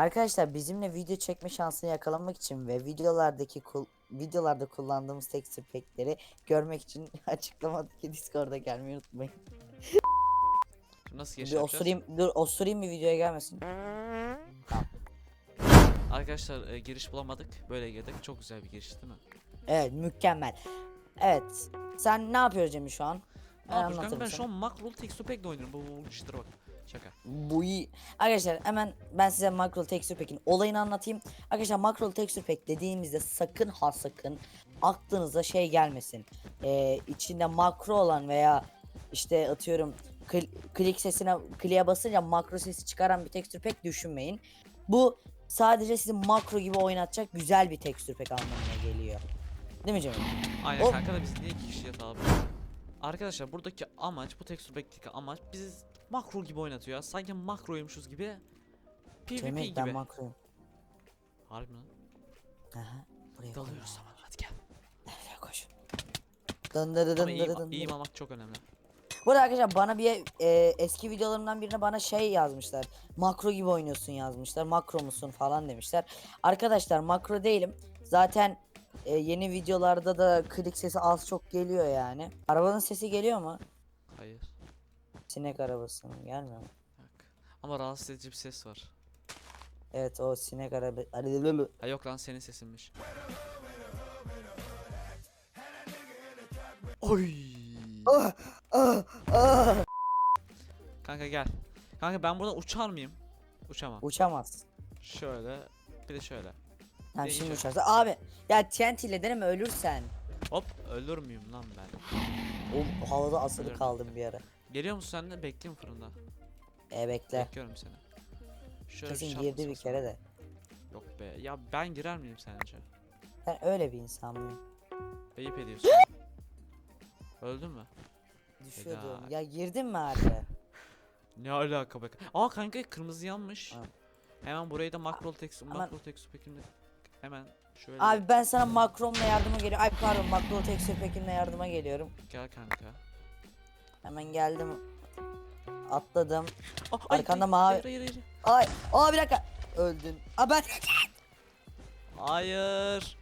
Arkadaşlar bizimle video çekme şansını yakalamak için ve videolardaki videolarda kullandığımız texture pack'leri görmek için açıklamadaki Discord'a gelmeyi unutmayın. Şimdi nasıl Bir yapacağız? osurayım, dur osurayım bir videoya gelmesin. Arkadaşlar e, giriş bulamadık. Böyle girdik. Çok güzel bir giriş değil mi? Evet mükemmel. Evet. Sen ne yapıyorsun Cemil şu an? Ne Ben yapıyorsun kanka? anlatırım Ben sana. şu an Macrol Texture Pack'le oynuyorum. Bu bu işlere bak. Şaka. Bu iyi. Arkadaşlar hemen ben size Macro Texture Pack'in olayını anlatayım. Arkadaşlar Macro Texture Pack dediğimizde sakın ha sakın aklınıza şey gelmesin. Ee, içinde makro olan veya işte atıyorum kl- klik sesine kliğe basınca makro sesi çıkaran bir texture pack düşünmeyin. Bu sadece sizi makro gibi oynatacak güzel bir texture pack anlamına geliyor. Değil mi Cemil? Aynen O- kanka da biz niye iki kişi? Arkadaşlar buradaki amaç bu texture pack'teki amaç bizi makro gibi oynatıyor ya. Sanki makroymuşuz gibi. PvP Cemil ben gibi. makroyum. Harbi lan. Aha. Buraya Dalıyoruz zaman hadi gel. Buraya koş. Dın dın dın Ama iyi, dın dın. iyi almak çok önemli. Bu arada arkadaşlar bana bir e, eski videolarımdan birine bana şey yazmışlar. Makro gibi oynuyorsun yazmışlar. Makro musun falan demişler. Arkadaşlar makro değilim. Zaten e, yeni videolarda da klik sesi az çok geliyor yani. Arabanın sesi geliyor mu? Hayır. Sinek arabasının gelmiyor mu? Bak. Ama rahatsız edici bir ses var. Evet o sinek araba. Ha yok lan senin sesinmiş. Oy. Ah, ah, ah. Kanka gel. Kanka ben burada uçar mıyım? Uçamam. Uçamaz. Şöyle. Bir de şöyle. Tamam Ne şimdi iş uçarsa. Abi ya TNT ile deneme ölürsen. Hop ölür müyüm lan ben? O havada asılı Ölürüm. kaldım bir ara. Geliyor musun sen de? Bekleyeyim fırında. E bekle. Bekliyorum seni. Şöyle Kesin şap girdi bir kere de. Yok be. Ya ben girer miyim sence? Ben öyle bir insan mıyım? Ayıp ediyorsun. Öldün mü? Düşüyordum. Ya girdin mi harbi? Ne alaka be? Aa kanka kırmızı yanmış. Ha. Hemen burayı da makro text makro text pekinde hemen şöyle Abi ben sana Macron'la yardıma geliyorum. Ay pardon Macron Texture Pack'imle yardıma geliyorum. gel kanka. Hemen geldim. Atladım. Ay, Arkanda ay, mavi- Hayır hayır hayır. Ay, aa bir dakika. Öldün. Aa ben Hayır.